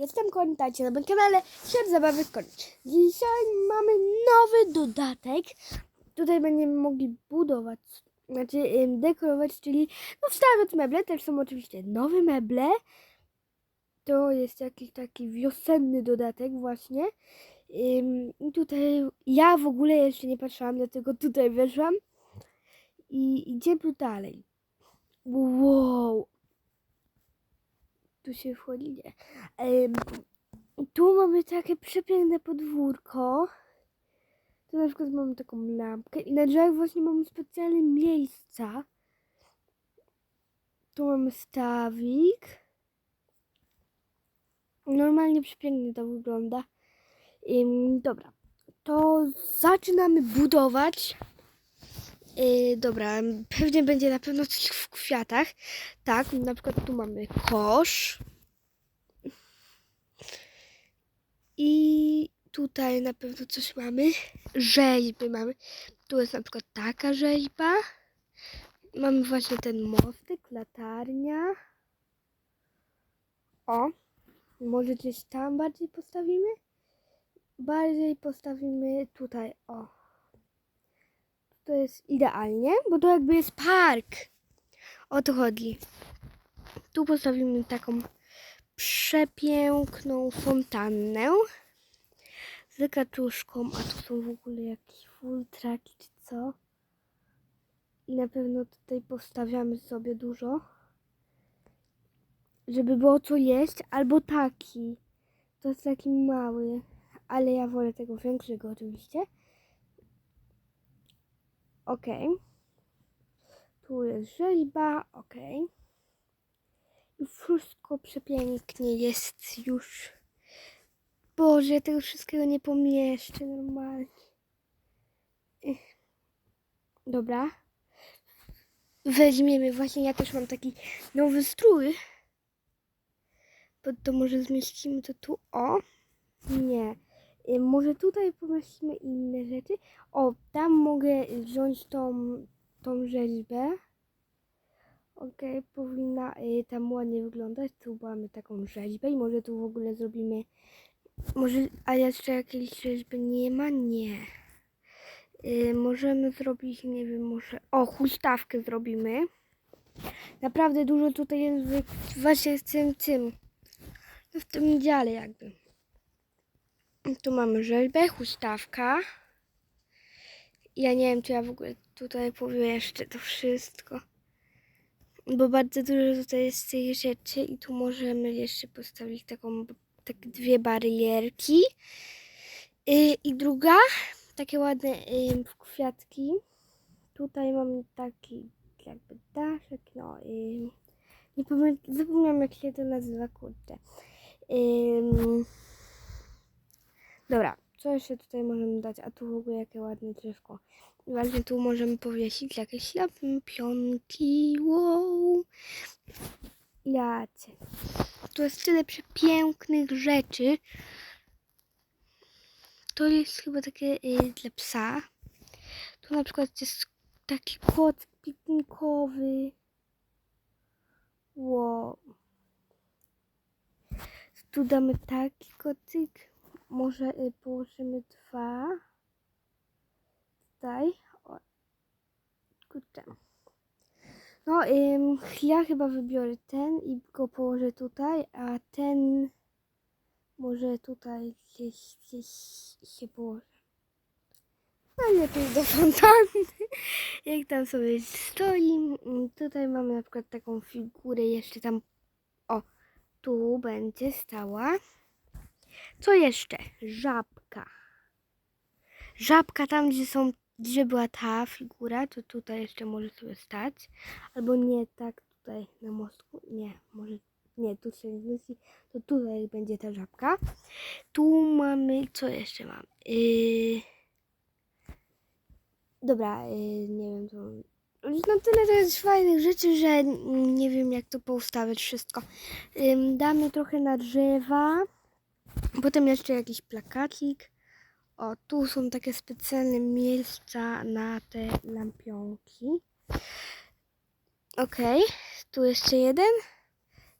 jestem Kontacie na moim kanale Świat Zabawy Kończ. Dzisiaj mamy nowy dodatek. Tutaj będziemy mogli budować, znaczy dekorować, czyli no, wstawiać meble. Też są oczywiście nowe meble. To jest jakiś taki wiosenny dodatek właśnie. I tutaj ja w ogóle jeszcze nie patrzyłam, dlatego tutaj weszłam. I idziemy dalej. Wow, tu się wchodzi, nie. Tu mamy takie przepiękne podwórko. Tu na przykład mamy taką lampkę i na drzewach właśnie mamy specjalne miejsca. Tu mamy stawik. Normalnie przepięknie to wygląda. Dobra, to zaczynamy budować. Yy, dobra, pewnie będzie na pewno coś w kwiatach. Tak, na przykład tu mamy kosz. I tutaj na pewno coś mamy. Rzeźby mamy. Tu jest na przykład taka rzeźba. Mamy właśnie ten mostek, latarnia. O, może gdzieś tam bardziej postawimy? Bardziej postawimy tutaj, o to jest idealnie, bo to jakby jest park. O to chodzi. Tu postawimy taką przepiękną fontannę z kaczuszką, a tu są w ogóle jakieś full traki czy co. I na pewno tutaj postawiamy sobie dużo, żeby było co jeść, albo taki. To jest taki mały, ale ja wolę tego większego oczywiście. Ok. Tu jest rzeźba, ok. I wszystko przepięknie jest już. Boże, tego wszystkiego nie pomieszczę normalnie. Dobra. Weźmiemy, właśnie ja też mam taki nowy strój. Bo to może zmieścimy to tu, o. Nie. Y, Może tutaj pomieścimy inne rzeczy. O, tam mogę wziąć tą, tą rzeźbę. Okej, powinna y, tam ładnie wyglądać. Tu mamy taką rzeźbę i może tu w ogóle zrobimy... Może, a jeszcze jakiejś rzeźby nie ma? Nie. Y, możemy zrobić, nie wiem, może... O, huśtawkę zrobimy. Naprawdę dużo tutaj jest właśnie w tym, tym, w tym dziale jakby. Tu mamy rzeźbę, huśtawka. Ja nie wiem, czy ja w ogóle tutaj powieszczę to wszystko. Bo bardzo dużo tutaj jest tych rzeczy i tu możemy jeszcze postawić taką, tak dwie barierki. Yy, I druga, takie ładne yy, kwiatki. Tutaj mamy taki jakby daszek, no yy, nie pamiętam, zapomniałam jak się to nazywa, kurczę. Yy, Dobra, co jeszcze tutaj możemy dać? A tu w ogóle jakie ładne drzewko. Właśnie tu możemy powiesić jakieś lampionki. Wow. Jacie. Tu jest tyle przepięknych rzeczy. To jest chyba takie y, dla psa. Tu na przykład jest taki kot piknikowy. Wow. Tu damy taki kocyk. Może y, położymy dwa. Tutaj. O. Kurczę. No, ym, ja chyba wybiorę ten i go położę tutaj, a ten może tutaj gdzieś, gdzieś się położy. Najlepiej do fontanny. Jak tam sobie stoi. Mm, Tutaj mamy na przykład taką figurę jeszcze tam. O, tu będzie stała. Co jeszcze? Żabka. Żabka tam, gdzie są, gdzie była ta figura, to tutaj jeszcze może sobie stać. Albo nie tak tutaj na mostku. Nie, może nie, tu się zmieści. To tutaj będzie ta żabka. Tu mamy, co jeszcze mam? Yy... Dobra, yy, nie wiem, to... No tyle to jest fajnych rzeczy, że nie wiem jak to poustawiać wszystko. Ym, damy trochę na drzewa. Potem jeszcze jakiś plakacik. O, tu są takie specjalne miejsca na te lampionki. Okej, tu jeszcze jeden.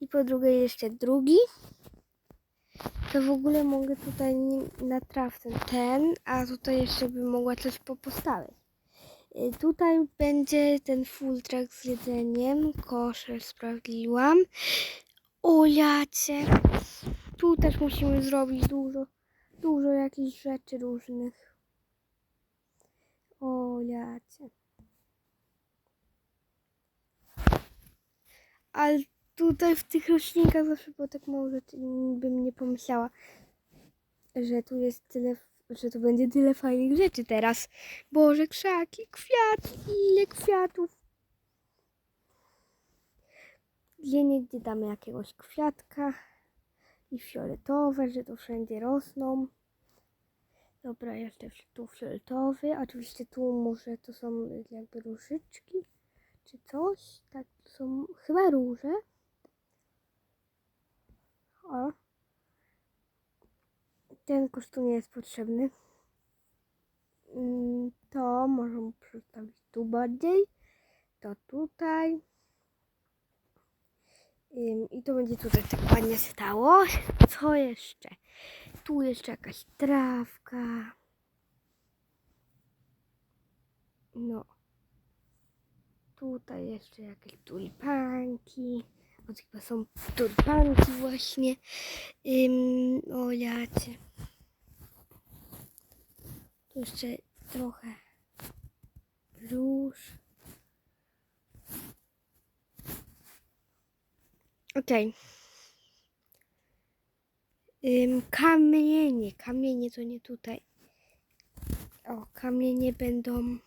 I po drugie jeszcze drugi. to w ogóle mogę tutaj na trawce ten, a tutaj jeszcze bym mogła coś po- postawić. Y, Tutaj będzie ten full track z jedzeniem, koszer sprawdziłam. O jacie! Tu też musimy zrobić dużo, dużo jakichś rzeczy różnych. O jacie. Ale tutaj w tych roślinkach zawsze było tak mało rzeczy, bym nie pomyślała, że tu jest tyle, że tu będzie tyle fajnych rzeczy teraz. Boże, krzaki, kwiaty, ile kwiatów. Gdzie damy jakiegoś kwiatka i fioletowe, że to wszędzie rosną. Dobra, jeszcze tu fioletowy. Oczywiście tu może to są jakby różyczki czy coś. Tak, to są chyba róże. O. Ten kosz tu nie jest potrzebny. Mm, To możemy przedstawić tu bardziej. To tutaj. I to będzie tutaj tak ładnie stało. Co jeszcze? Tu jeszcze jakaś trawka. No. Tutaj jeszcze jakieś tulipanki. O, chyba są tulipanki właśnie. Ym, o jacie. Tu jeszcze trochę róż. Okej. Ym, Kamienie. Kamienie to nie tutaj. O, kamienie będą...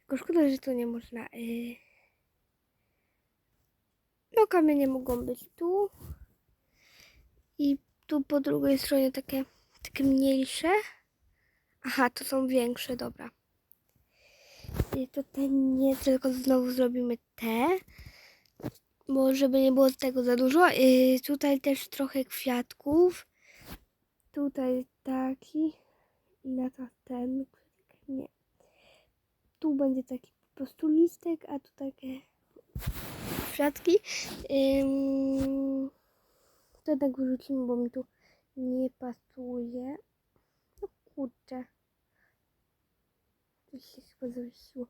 Tylko szkoda, że tu nie można... Y... No, kamienie mogą być tu. I tu po drugiej stronie takie, takie mniejsze. Aha, to są większe, dobra. I tutaj nie, tylko znowu zrobimy te. Bo żeby nie było tego za dużo. I tutaj też trochę kwiatków. Tutaj taki. I na to ten. Nie. Tu będzie taki po prostu listek, a tu takie kwiatki. Ym, to jednak wyrzucimy, bo mi tu nie pasuje. No kurczę. To się chyba zawiesiło.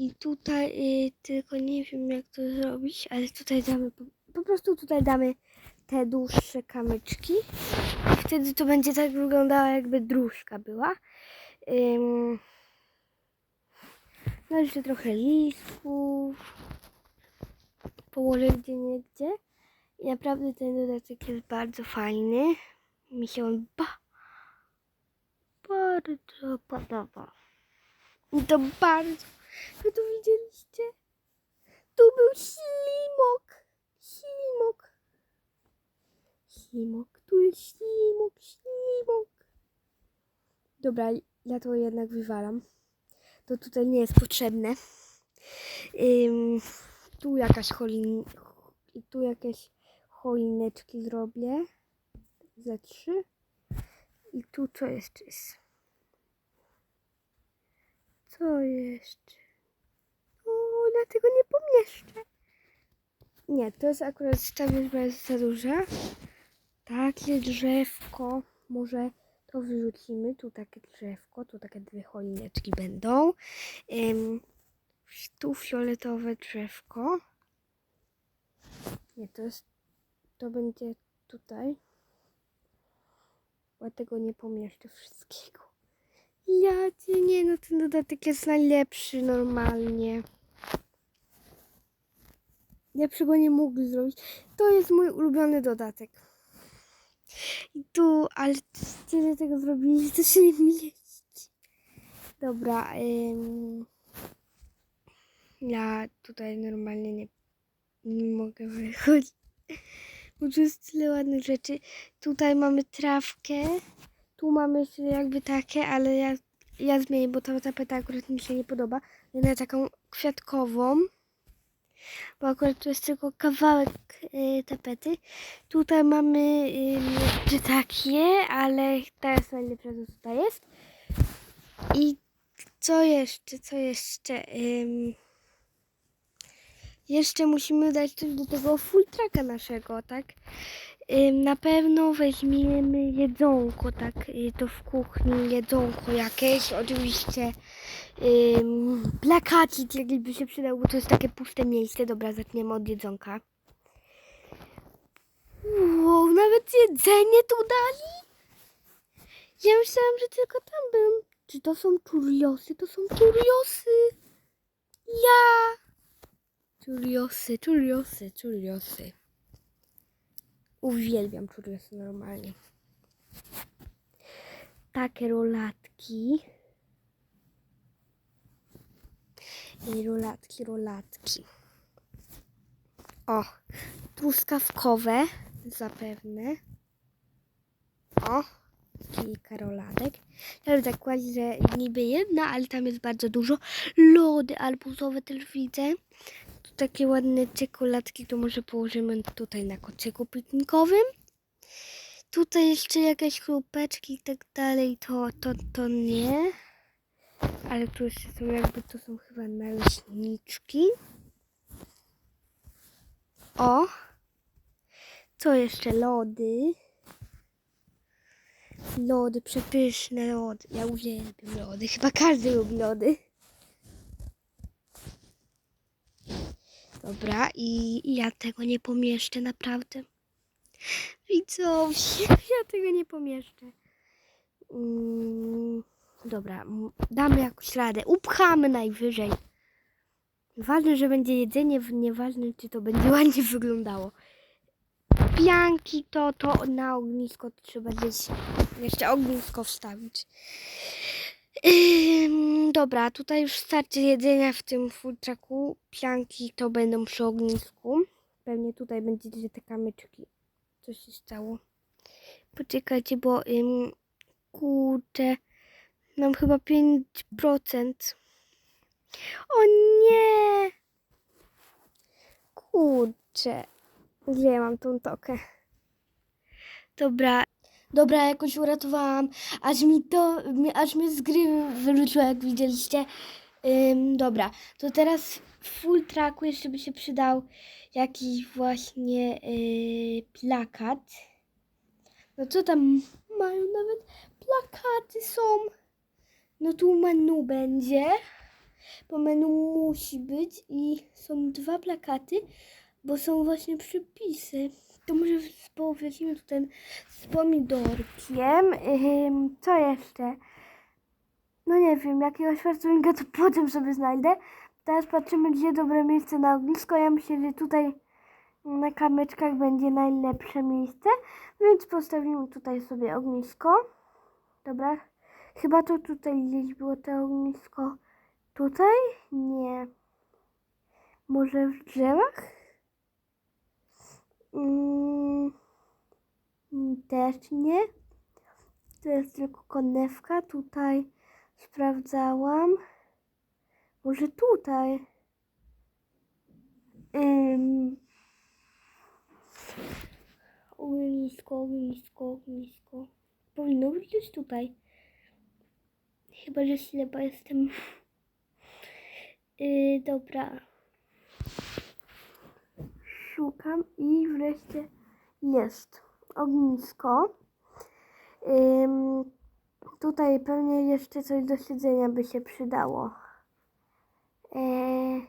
I tutaj y, tylko nie wiem jak to zrobić, ale tutaj damy po, prostu tutaj damy te dłuższe kamyczki. Wtedy to będzie tak wyglądało jakby dróżka była. No jeszcze trochę listków. Położę gdzie niegdzie. I naprawdę ten dodatek jest bardzo fajny. Mi się on ba bardzo podoba. I to bardzo. Wy to widzieliście? Tu był ślimok. Ślimok. Ślimok. Tu jest ślimok. Ślimok. Dobra, ja to jednak wywalam. To tutaj nie jest potrzebne. Ym, tu jakaś cholin... Tu jakieś choineczki zrobię. Ze trzy. I tu co jeszcze jest? Co jeszcze? O, dlatego nie pomieszczę. Nie, to jest akurat ta liczba jest za duża. Takie drzewko. Może to wyrzucimy. Tu takie drzewko. Tu takie dwie choineczki będą. Ym, tu fioletowe drzewko. Nie, to jest. To będzie tutaj. Bo ja tego nie pomieszczę wszystkiego. Ja nie, no ten dodatek jest najlepszy normalnie. Lepszego nie mógł zrobić. To jest mój ulubiony dodatek. I tu, ale tyle tego zrobili, to się nie mieści. Dobra, ym, ja tutaj normalnie nie, nie mogę wychodzić. Bo tu jest tyle ładnych rzeczy. Tutaj mamy trawkę. Tu mamy jeszcze jakby takie, ale ja, ja zmienię, bo ta tapeta akurat mi się nie podoba. Na taką kwiatkową. Bo akurat tu jest tylko kawałek y, tapety. Tutaj mamy y, takie, ale ta jest najlepsza, co tutaj jest. I co jeszcze, co jeszcze? Ym, jeszcze musimy dać coś do tego full naszego, tak? Na pewno weźmiemy jedzonko, tak? Y, To w kuchni jedzonko jakieś, oczywiście ym, plakacik jakiś by się przydał, bo to jest takie puste miejsce. Dobra, zaczniemy od jedzonka. Wow, nawet jedzenie tu dali? Ja myślałam, że tylko tam byłem. Czy to są czuriosy? To są czuriosy. Ja. Czuriosy, czuriosy, czuriosy. Uwielbiam czuriosy normalnie. Takie rolatki. I rolatki, rolatki. O, truskawkowe zapewne. O, kilka rolatek. Teraz zakładam, że niby jedna, ale tam jest bardzo dużo. Lody arbuzowe też widzę. Takie ładne czekoladki, to może położymy tutaj na kocyku piknikowym. Tutaj jeszcze jakieś chrupeczki i tak dalej, to, to, to nie. Ale tu jeszcze są jakby, to są chyba naleśniczki. O! Co jeszcze? Lody. Lody, przepyszne lody. Ja uwielbiam lody. Chyba każdy lubi lody. Dobra, i ja tego nie pomieszczę naprawdę. Widzowie, ja tego nie pomieszczę. Mm, dobra, damy jakąś radę. Upchamy najwyżej. Ważne, że będzie jedzenie, nieważne, czy to będzie ładnie wyglądało. Pianki to, to na ognisko trzeba gdzieś jeszcze ognisko wstawić. Ym, dobra, tutaj już starczy jedzenia w tym futrzaku. Pianki to będą przy ognisku. Pewnie tutaj będzie te kamyczki. Co się stało? Poczekajcie, bo ym, kurczę, mam chyba 5%. O nie! Kurczę. Gdzie mam tą tokę? Dobra. Dobra, jakoś uratowałam. Aż mi to, aż mnie z gry wyrzuciło, jak widzieliście. Ym, dobra, to teraz w full tracku jeszcze by się przydał jakiś właśnie yy, plakat. No co tam mają nawet plakaty są. No tu menu będzie. Po menu musi być i są dwa plakaty, bo są właśnie przepisy. To może powiedzmy tutaj z pomidorkiem. Ym, co jeszcze? No nie wiem, jakiegoś farcinga to potem sobie znajdę. Teraz patrzymy, gdzie dobre miejsce na ognisko. Ja myślę, że tutaj na kamyczkach będzie najlepsze miejsce, więc postawimy tutaj sobie ognisko. Dobra, chyba to tutaj gdzieś było to ognisko. Tutaj? Nie. Może w drzewach? Mm, też nie. To jest tylko konewka. Tutaj sprawdzałam. Może tutaj. Ym. Ognisko, ognisko, ognisko. Powinno być gdzieś tutaj. Chyba, że ślepa jestem. Yy, dobra. Szukam i wreszcie jest ognisko. Ym, tutaj pewnie jeszcze coś do siedzenia by się przydało. Eee.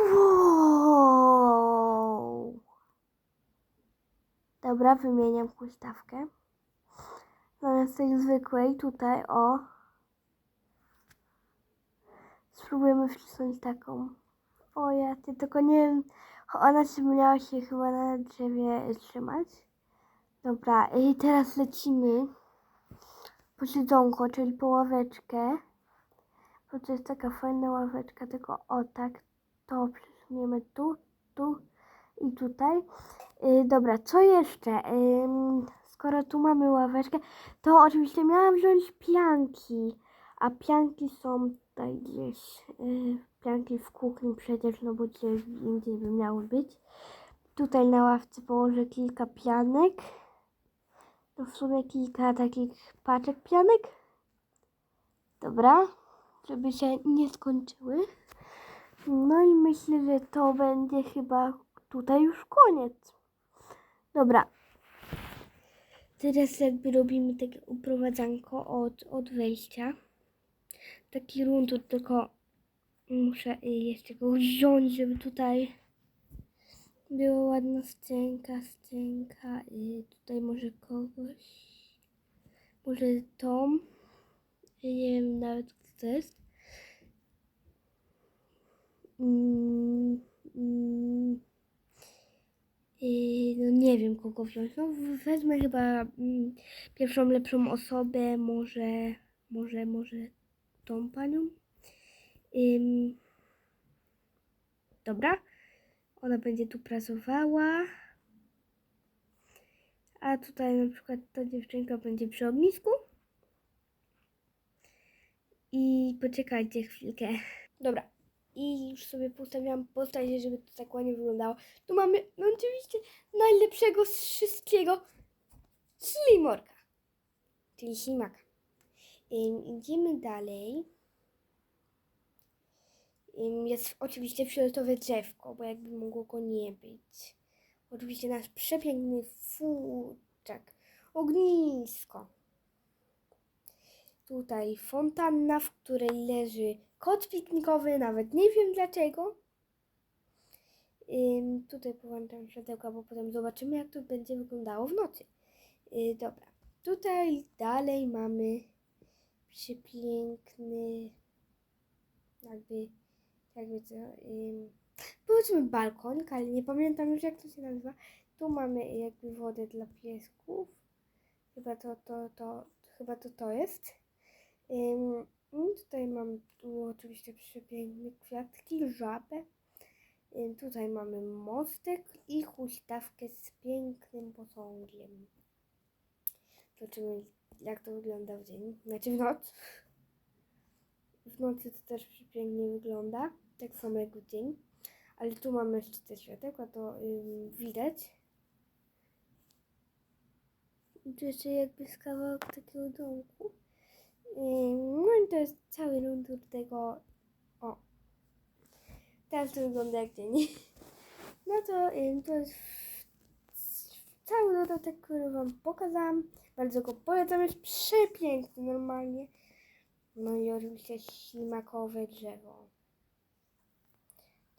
Wow. Dobra, wymieniam huśtawkę. Zamiast tej zwykłej, tutaj o. Spróbujemy wcisnąć taką. O ja, ty tylko nie wiem. Ona się miała się chyba na drzewie trzymać. Dobra, i teraz lecimy po siedzonko, czyli po ławeczkę. Bo to jest taka fajna ławeczka, tylko o tak, to przesuniemy tu, tu i tutaj. Yy, dobra, co jeszcze? Ym, skoro tu mamy ławeczkę, to oczywiście miałam wziąć pianki, a pianki są tutaj gdzieś. Yy, pianki w kuchni przecież, no bo gdzieś indziej by miały być. Tutaj na ławce położę kilka pianek. To w sumie kilka takich paczek pianek. Dobra, żeby się nie skończyły. No i myślę, że to będzie chyba tutaj już koniec. Dobra. Teraz jakby robimy takie uprowadzanko od, od wejścia. Taki rundut, tylko muszę y, jeszcze go wziąć, żeby tutaj była ładna scenka, scenka. Y, tutaj może kogoś, może Tom. Ja nie wiem nawet kto to jest. Mm, mm, y, no nie wiem kogo wziąć. No wezmę chyba mm, pierwszą lepszą osobę, może, może, może tą panią. Ym, dobra. Ona będzie tu pracowała. A tutaj na przykład ta dziewczynka będzie przy ognisku. I poczekajcie chwilkę. Dobra. I już sobie postawiłam postać, żeby to tak ładnie wyglądało. Tu mamy no oczywiście najlepszego z wszystkiego. Slimorka. Czyli ślimaka. Ym, idziemy dalej. Jest oczywiście fioletowe drzewko, bo jakby mogło go nie być. Oczywiście nasz przepiękny futrzak. Ognisko. Tutaj fontanna, w której leży kot piknikowy, nawet nie wiem dlaczego. Ym, tutaj połączam światełka, bo potem zobaczymy, jak to będzie wyglądało w nocy. Yy, dobra, tutaj dalej mamy przepiękny, jakby, jakby co, ym, powiedzmy balkonik, ale nie pamiętam już jak to się nazywa. Tu mamy jakby wodę dla piesków. Chyba to, to, to, chyba to to jest. I tutaj mam tu oczywiście przepiękne kwiatki, żabę. Ym, tutaj mamy mostek i huśtawkę z pięknym posągiem. Zobaczymy jak to wygląda w dzień, znaczy w noc. W nocy to też przepięknie wygląda, tak samo jak w dzień. Ale tu mamy jeszcze te światełka, to ym, widać. I tu jeszcze jakby z kawałek takiego domku. Ym, No i to jest cały rundur tego. O. Teraz to wygląda jak dzień. No to to jest cały dodatek, który Wam pokazałam. Bardzo go polecam, jest przepiękny normalnie. No i oczywiście ślimakowe drzewo.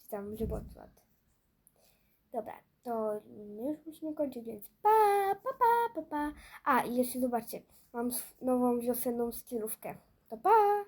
Czy tam żywotwad. Dobra, to już musimy kończyć, więc pa, pa, pa, pa, pa. A, i jeszcze zobaczcie, mam nową wiosenną stylówkę. To pa!